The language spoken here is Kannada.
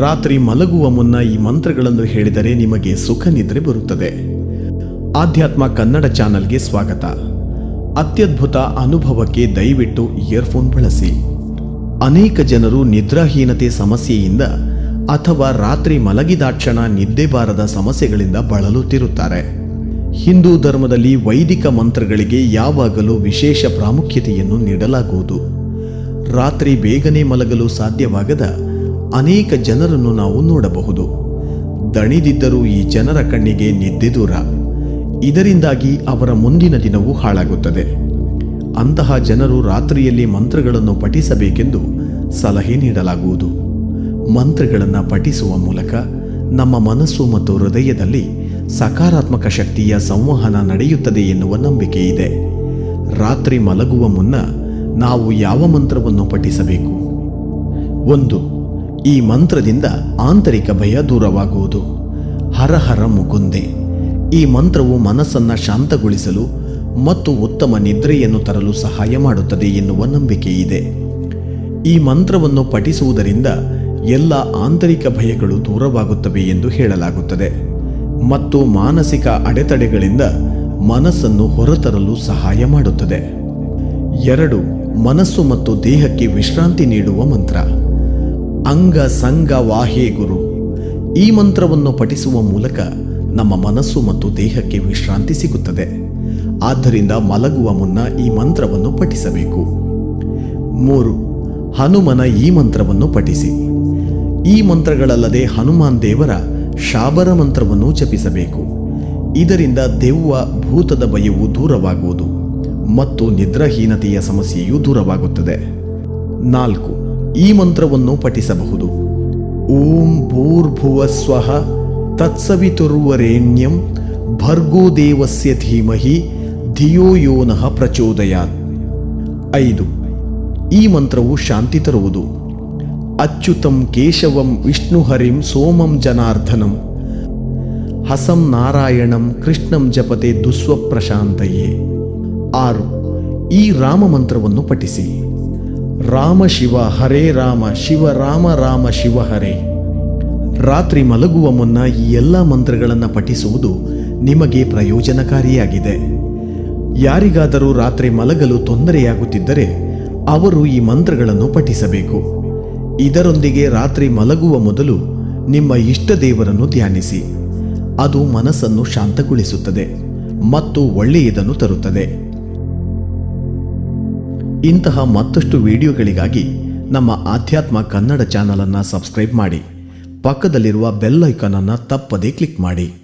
ರಾತ್ರಿ ಮಲಗುವ ಮುನ್ನ ಈ ಮಂತ್ರಗಳನ್ನು ಹೇಳಿದರೆ ನಿಮಗೆ ಸುಖ ನಿದ್ರೆ ಬರುತ್ತದೆ. ಆಧ್ಯಾತ್ಮ ಕನ್ನಡ ಚಾನಲ್ಗೆ ಸ್ವಾಗತ. ಅತ್ಯದ್ಭುತ ಅನುಭವಕ್ಕೆ ದಯವಿಟ್ಟು ಇಯರ್ಫೋನ್ ಬಳಸಿ. ಅನೇಕ ಜನರು ನಿದ್ರಾಹೀನತೆ ಸಮಸ್ಯೆಯಿಂದ ಅಥವಾ ರಾತ್ರಿ ಮಲಗಿದಾಕ್ಷಣ ನಿದ್ದೆ ಬಾರದ ಸಮಸ್ಯೆಗಳಿಂದ ಬಳಲುತ್ತಿರುತ್ತಾರೆ. ಹಿಂದೂ ಧರ್ಮದಲ್ಲಿ ವೈದಿಕ ಮಂತ್ರಗಳಿಗೆ ಯಾವಾಗಲೂ ವಿಶೇಷ ಪ್ರಾಮುಖ್ಯತೆಯನ್ನು ನೀಡಲಾಗುವುದು. ರಾತ್ರಿ ಬೇಗನೆ ಮಲಗಲು ಸಾಧ್ಯವಾಗದ ಅನೇಕ ಜನರನ್ನು ನಾವು ನೋಡಬಹುದು. ದಣಿದಿದ್ದರೂ ಈ ಜನರ ಕಣ್ಣಿಗೆ ನಿದ್ದೆ ದೂರ. ಇದರಿಂದಾಗಿ ಅವರ ಮುಂದಿನ ದಿನವೂ ಹಾಳಾಗುತ್ತದೆ. ಅಂತಹ ಜನರು ರಾತ್ರಿಯಲ್ಲಿ ಮಂತ್ರಗಳನ್ನು ಪಠಿಸಬೇಕೆಂದು ಸಲಹೆ ನೀಡಲಾಗುವುದು. ಮಂತ್ರಗಳನ್ನು ಪಠಿಸುವ ಮೂಲಕ ನಮ್ಮ ಮನಸ್ಸು ಮತ್ತು ಹೃದಯದಲ್ಲಿ ಸಕಾರಾತ್ಮಕ ಶಕ್ತಿಯ ಸಂವಹನ ನಡೆಯುತ್ತದೆ ಎನ್ನುವ ನಂಬಿಕೆ ಇದೆ. ರಾತ್ರಿ ಮಲಗುವ ಮುನ್ನ ನಾವು ಯಾವ ಮಂತ್ರವನ್ನು ಪಠಿಸಬೇಕು? ಒಂದು ಈ ಮಂತ್ರದಿಂದ ಆಂತರಿಕ ಭಯ ದೂರವಾಗುವುದು. ಹರ ಹರ ಮುಕುಂದೆ. ಈ ಮಂತ್ರವು ಮನಸ್ಸನ್ನು ಶಾಂತಗೊಳಿಸಲು ಮತ್ತು ಉತ್ತಮ ನಿದ್ರೆಯನ್ನು ತರಲು ಸಹಾಯ ಮಾಡುತ್ತದೆ ಎನ್ನುವ ನಂಬಿಕೆ ಇದೆ ಈ ಮಂತ್ರವನ್ನು ಪಠಿಸುವುದರಿಂದ ಎಲ್ಲ ಆಂತರಿಕ ಭಯಗಳು ದೂರವಾಗುತ್ತವೆ ಎಂದು ಹೇಳಲಾಗುತ್ತದೆ. ಮತ್ತು ಮಾನಸಿಕ ಅಡೆತಡೆಗಳಿಂದ ಮನಸ್ಸನ್ನು ಹೊರತರಲು ಸಹಾಯ ಮಾಡುತ್ತದೆ. ಎರಡು, ಮನಸ್ಸು ಮತ್ತು ದೇಹಕ್ಕೆ ವಿಶ್ರಾಂತಿ ನೀಡುವ ಮಂತ್ರ. ಅಂಗ ಸಂಗ ವಾಹೇ ಗುರು. ಈ ಮಂತ್ರವನ್ನು ಪಠಿಸುವ ಮೂಲಕ ನಮ್ಮ ಮನಸ್ಸು ಮತ್ತು ದೇಹಕ್ಕೆ ವಿಶ್ರಾಂತಿ ಸಿಗುತ್ತದೆ. ಆದ್ದರಿಂದ ಮಲಗುವ ಮುನ್ನ ಈ ಮಂತ್ರವನ್ನು ಪಠಿಸಬೇಕು. ಮೂರು, ಹನುಮನ ಈ ಮಂತ್ರವನ್ನು ಪಠಿಸಿ. ಈ ಮಂತ್ರಗಳಲ್ಲದೆ ಹನುಮಾನ್ ದೇವರ ಶಾಬರ ಮಂತ್ರವನ್ನು ಜಪಿಸಬೇಕು. ಇದರಿಂದ ದೆವ್ವ ಭೂತದ ಭಯವು ದೂರವಾಗುವುದು ಮತ್ತು ನಿದ್ರಾಹೀನತೆಯ ಸಮಸ್ಯೆಯೂ ದೂರವಾಗುತ್ತದೆ. ನಾಲ್ಕು ಈ ಮಂತ್ರವನ್ನು ಪಠಿಸಬಹುದು. ಓಂ ಭೂರ್ಭುವ ಸ್ವಃ ತತ್ಸವಿತುರ್ವರೇಣ್ಯಂ ಭರ್ಗೋ ದೇವಸ್ಯ ಧೀಮಹಿ ಧಿಯೋ ಯೋನಃ ಪ್ರಚೋದಯಾತ್. ಐದು. ಈ ಮಂತ್ರವು ಶಾಂತಿ ತರುವುದು. ಅಚ್ಯುತಂ ಕೇಶವಂ ವಿಷ್ಣುಹರಿಂ ಸೋಮಂ ಜನಾರ್ದನಂ. ಹಸಂ ನಾರಾಯಣಂ ಕೃಷ್ಣಂ ಜಪತೆ ದುಸ್ವಪ್ರಶಾಂತಯೇ ಆರು. ಈ ರಾಮ ಮಂತ್ರವನ್ನು ಪಠಿಸಿ. ರಾಮ ಶಿವ ಹರೇ ರಾಮ, ಶಿವ ರಾಮ ರಾಮ ಶಿವ ಹರೇ. ರಾತ್ರಿ ಮಲಗುವ ಮುನ್ನ ಈ ಎಲ್ಲ ಮಂತ್ರಗಳನ್ನು ಪಠಿಸುವುದು ನಿಮಗೆ ಪ್ರಯೋಜನಕಾರಿಯಾಗಿದೆ. ಯಾರಿಗಾದರೂ ರಾತ್ರಿ ಮಲಗಲು ತೊಂದರೆಯಾಗುತ್ತಿದ್ದರೆ ಅವರು ಈ ಮಂತ್ರಗಳನ್ನು ಪಠಿಸಬೇಕು. ಇದರೊಂದಿಗೆ ರಾತ್ರಿ ಮಲಗುವ ಮೊದಲು ನಿಮ್ಮ ಇಷ್ಟ ದೇವರನ್ನು ಧ್ಯಾನಿಸಿ. ಅದು ಮನಸ್ಸನ್ನು ಶಾಂತಗೊಳಿಸುತ್ತದೆ ಮತ್ತು ಒಳ್ಳೆಯದನ್ನು ತರುತ್ತದೆ. ಇಂತಹ ಮತ್ತಷ್ಟು ವಿಡಿಯೋಗಳಿಗಾಗಿ ನಮ್ಮ ಆಧ್ಯಾತ್ಮ ಕನ್ನಡ ಚಾನಲನ್ನು ಸಬ್ಸ್ಕ್ರೈಬ್ ಮಾಡಿ. ಪಕ್ಕದಲ್ಲಿರುವ ಬೆಲ್ ಐಕಾನ್ ಅನ್ನು ತಪ್ಪದೇ ಕ್ಲಿಕ್ ಮಾಡಿ.